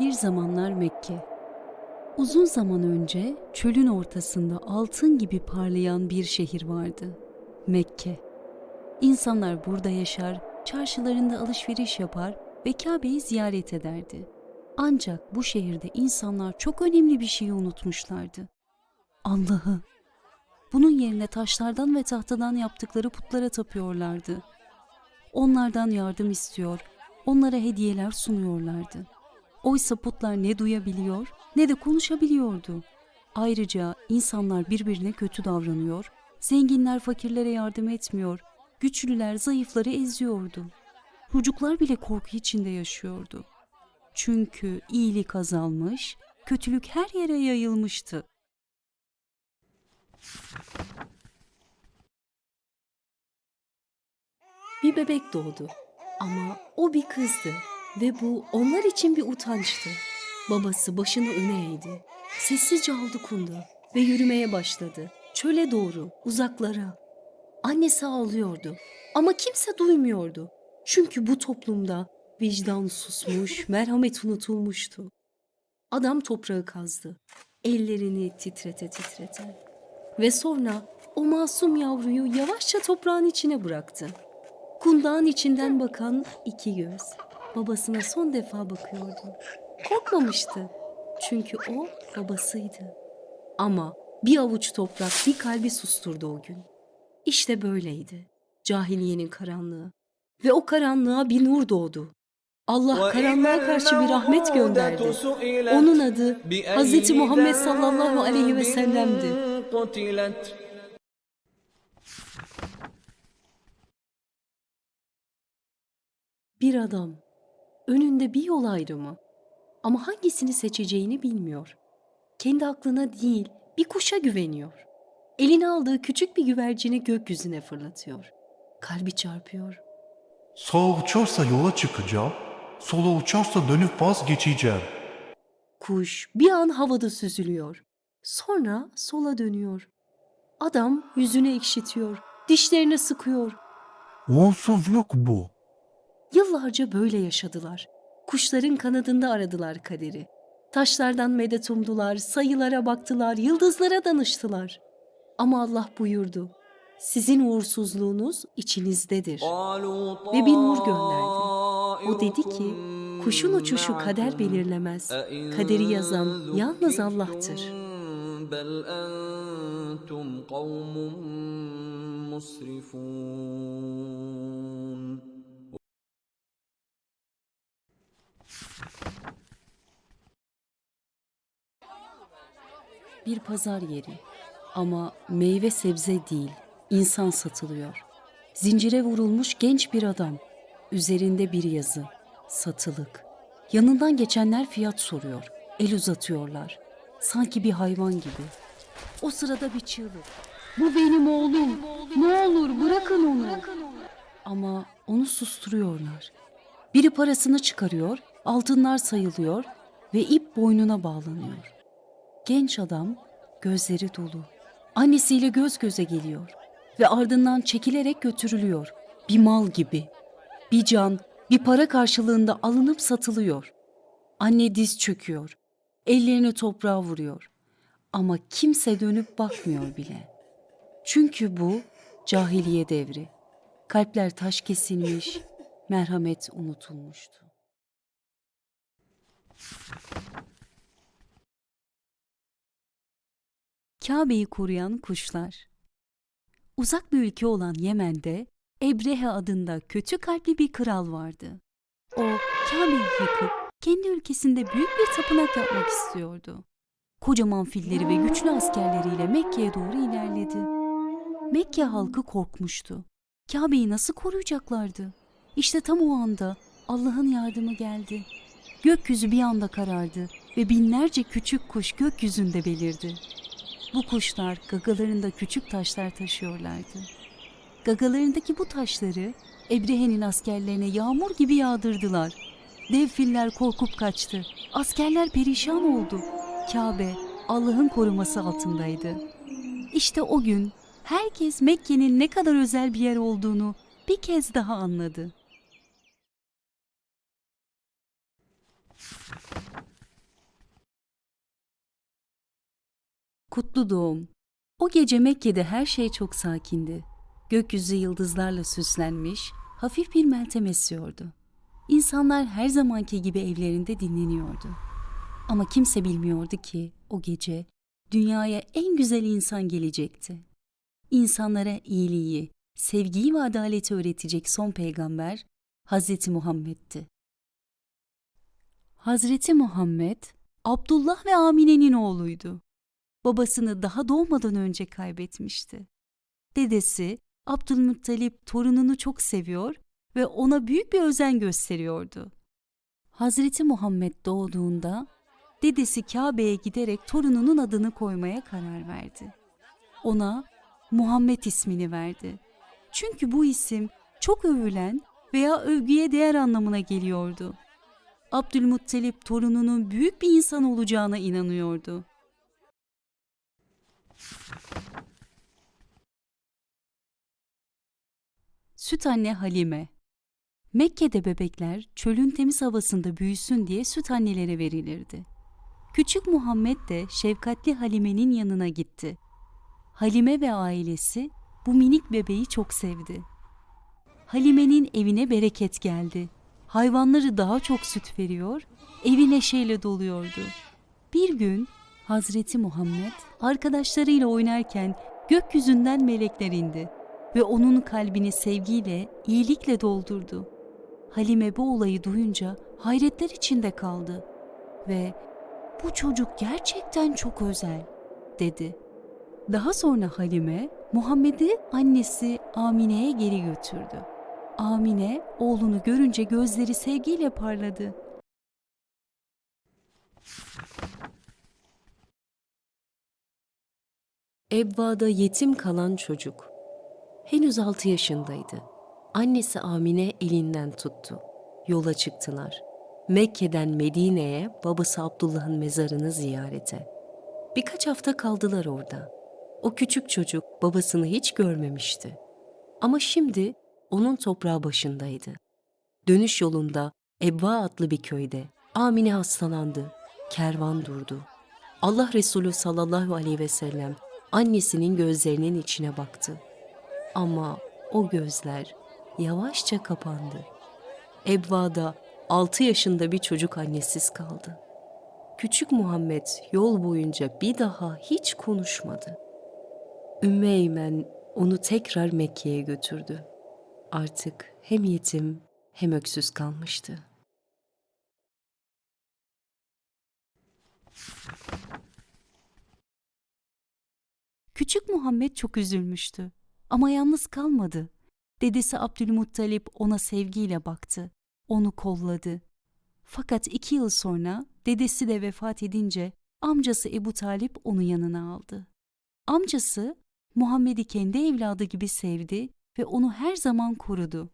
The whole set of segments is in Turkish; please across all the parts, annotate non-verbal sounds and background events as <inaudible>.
Bir zamanlar Mekke. Uzun zaman önce çölün ortasında altın gibi parlayan bir şehir vardı. Mekke. İnsanlar burada yaşar, çarşılarında alışveriş yapar ve Kabe'yi ziyaret ederdi. Ancak bu şehirde insanlar çok önemli bir şeyi unutmuşlardı. Allah'ı. Bunun yerine taşlardan ve tahtadan yaptıkları putlara tapıyorlardı. Onlardan yardım istiyor, onlara hediyeler sunuyorlardı. Oysa putlar ne duyabiliyor ne de konuşabiliyordu. Ayrıca insanlar birbirine kötü davranıyor, zenginler fakirlere yardım etmiyor, güçlüler zayıfları eziyordu. Çocuklar bile korku içinde yaşıyordu. Çünkü iyilik azalmış, kötülük her yere yayılmıştı. Bir bebek doğdu. Ama o bir kızdı ve bu onlar için bir utançtı. Babası başını öne eğdi. Sessizce aldı kundu ve yürümeye başladı. Çöle doğru, uzaklara. Annesi ağlıyordu ama kimse duymuyordu. Çünkü bu toplumda vicdan susmuş, <laughs> merhamet unutulmuştu. Adam toprağı kazdı. Ellerini titrete titrete. Ve sonra o masum yavruyu yavaşça toprağın içine bıraktı. Kundağın içinden bakan iki göz babasına son defa bakıyordu. Korkmamıştı. Çünkü o babasıydı. Ama bir avuç toprak bir kalbi susturdu o gün. İşte böyleydi. Cahiliyenin karanlığı. Ve o karanlığa bir nur doğdu. Allah karanlığa karşı bir rahmet gönderdi. Onun adı Hz. Muhammed sallallahu aleyhi ve sellem'di. Bir adam. Önünde bir yol ayrımı. Ama hangisini seçeceğini bilmiyor. Kendi aklına değil, bir kuşa güveniyor. Eline aldığı küçük bir güvercini gökyüzüne fırlatıyor. Kalbi çarpıyor. Sağa uçarsa yola çıkacağım, sola uçarsa dönüp vazgeçeceğim. Kuş bir an havada süzülüyor. Sonra sola dönüyor. Adam yüzünü ekşitiyor, dişlerini sıkıyor. Onsuzluk bu. Yıllarca böyle yaşadılar. Kuşların kanadında aradılar kaderi. Taşlardan medet umdular, sayılara baktılar, yıldızlara danıştılar. Ama Allah buyurdu. Sizin uğursuzluğunuz içinizdedir. Ve bir nur gönderdi. O dedi ki, kuşun uçuşu kader belirlemez. Kaderi yazan yalnız Allah'tır. بل أنتم قوم مسرفون Bir pazar yeri. Ama meyve sebze değil, insan satılıyor. Zincire vurulmuş genç bir adam. Üzerinde bir yazı. Satılık. Yanından geçenler fiyat soruyor. El uzatıyorlar. Sanki bir hayvan gibi. O sırada bir çığlık. Bu benim oğlum. Ne olur bırakın onu. Ama onu susturuyorlar. Biri parasını çıkarıyor, altınlar sayılıyor ve ip boynuna bağlanıyor. Genç adam gözleri dolu. Annesiyle göz göze geliyor ve ardından çekilerek götürülüyor. Bir mal gibi. Bir can, bir para karşılığında alınıp satılıyor. Anne diz çöküyor. Ellerini toprağa vuruyor. Ama kimse dönüp bakmıyor bile. Çünkü bu cahiliye devri. Kalpler taş kesilmiş, merhamet unutulmuştu. Kabe'yi koruyan kuşlar. Uzak bir ülke olan Yemen'de Ebrehe adında kötü kalpli bir kral vardı. O Kabe'yi yıkıp kendi ülkesinde büyük bir tapınak yapmak istiyordu. Kocaman filleri ve güçlü askerleriyle Mekke'ye doğru ilerledi. Mekke halkı korkmuştu. Kabe'yi nasıl koruyacaklardı? İşte tam o anda Allah'ın yardımı geldi. Gökyüzü bir anda karardı ve binlerce küçük kuş gökyüzünde belirdi. Bu kuşlar gagalarında küçük taşlar taşıyorlardı. Gagalarındaki bu taşları Ebrehe'nin askerlerine yağmur gibi yağdırdılar. Dev filler korkup kaçtı. Askerler perişan oldu. Kabe Allah'ın koruması altındaydı. İşte o gün herkes Mekke'nin ne kadar özel bir yer olduğunu bir kez daha anladı. Kutlu doğum. O gece Mekke'de her şey çok sakindi. Gökyüzü yıldızlarla süslenmiş, hafif bir meltem esiyordu. İnsanlar her zamanki gibi evlerinde dinleniyordu. Ama kimse bilmiyordu ki o gece dünyaya en güzel insan gelecekti. İnsanlara iyiliği, sevgiyi ve adaleti öğretecek son peygamber Hazreti Muhammed'ti. Hazreti Muhammed, Abdullah ve Amine'nin oğluydu. Babasını daha doğmadan önce kaybetmişti. Dedesi Abdülmuttalip torununu çok seviyor ve ona büyük bir özen gösteriyordu. Hazreti Muhammed doğduğunda dedesi Kabe'ye giderek torununun adını koymaya karar verdi. Ona Muhammed ismini verdi. Çünkü bu isim çok övülen veya övgüye değer anlamına geliyordu. Abdülmuttalip torununun büyük bir insan olacağına inanıyordu. Süt anne Halime Mekke'de bebekler çölün temiz havasında büyüsün diye süt annelere verilirdi. Küçük Muhammed de şefkatli Halime'nin yanına gitti. Halime ve ailesi bu minik bebeği çok sevdi. Halime'nin evine bereket geldi. Hayvanları daha çok süt veriyor, evi neşeyle doluyordu. Bir gün Hazreti Muhammed arkadaşlarıyla oynarken gökyüzünden melekler indi ve onun kalbini sevgiyle, iyilikle doldurdu. Halime bu olayı duyunca hayretler içinde kaldı ve bu çocuk gerçekten çok özel dedi. Daha sonra Halime Muhammed'i annesi Amine'ye geri götürdü. Amine oğlunu görünce gözleri sevgiyle parladı. Ebba'da yetim kalan çocuk. Henüz altı yaşındaydı. Annesi Amine elinden tuttu. Yola çıktılar. Mekke'den Medine'ye babası Abdullah'ın mezarını ziyarete. Birkaç hafta kaldılar orada. O küçük çocuk babasını hiç görmemişti. Ama şimdi onun toprağı başındaydı. Dönüş yolunda Ebba adlı bir köyde Amine hastalandı. Kervan durdu. Allah Resulü sallallahu aleyhi ve sellem annesinin gözlerinin içine baktı. Ama o gözler yavaşça kapandı. Ebva'da altı yaşında bir çocuk annesiz kaldı. Küçük Muhammed yol boyunca bir daha hiç konuşmadı. Ümmü Eymen onu tekrar Mekke'ye götürdü. Artık hem yetim hem öksüz kalmıştı. Küçük Muhammed çok üzülmüştü. Ama yalnız kalmadı. Dedesi Abdülmuttalip ona sevgiyle baktı. Onu kolladı. Fakat iki yıl sonra dedesi de vefat edince amcası Ebu Talip onu yanına aldı. Amcası Muhammed'i kendi evladı gibi sevdi ve onu her zaman korudu.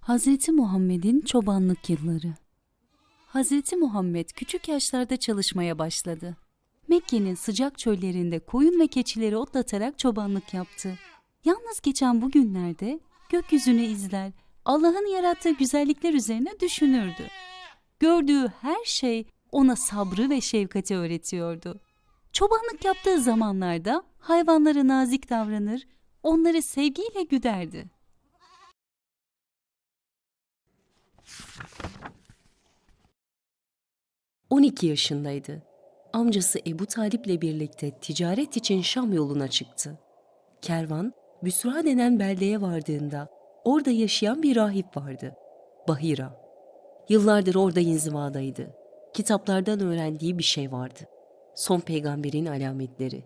Hazreti Muhammed'in çobanlık yılları Hazreti Muhammed küçük yaşlarda çalışmaya başladı. Mekke'nin sıcak çöllerinde koyun ve keçileri otlatarak çobanlık yaptı. Yalnız geçen bu günlerde gökyüzünü izler, Allah'ın yarattığı güzellikler üzerine düşünürdü. Gördüğü her şey ona sabrı ve şefkati öğretiyordu. Çobanlık yaptığı zamanlarda hayvanlara nazik davranır, onları sevgiyle güderdi. On iki yaşındaydı. Amcası Ebu Talip'le birlikte ticaret için Şam yoluna çıktı. Kervan, Büsra denen beldeye vardığında orada yaşayan bir rahip vardı. Bahira. Yıllardır orada inzivadaydı. Kitaplardan öğrendiği bir şey vardı. Son peygamberin alametleri.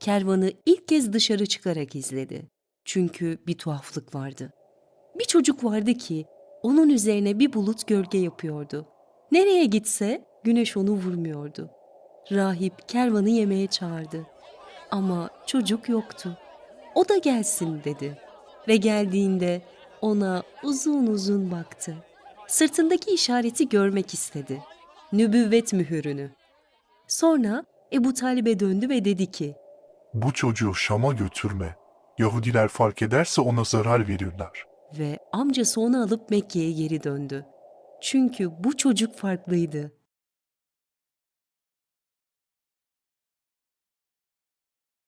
Kervanı ilk kez dışarı çıkarak izledi. Çünkü bir tuhaflık vardı. Bir çocuk vardı ki onun üzerine bir bulut gölge yapıyordu. Nereye gitse güneş onu vurmuyordu. Rahip kervanı yemeğe çağırdı. Ama çocuk yoktu. O da gelsin dedi. Ve geldiğinde ona uzun uzun baktı. Sırtındaki işareti görmek istedi. Nübüvvet mühürünü. Sonra Ebu Talib'e döndü ve dedi ki, Bu çocuğu Şam'a götürme. Yahudiler fark ederse ona zarar verirler. ve amcası onu alıp Mekke'ye geri döndü. Çünkü bu çocuk farklıydı.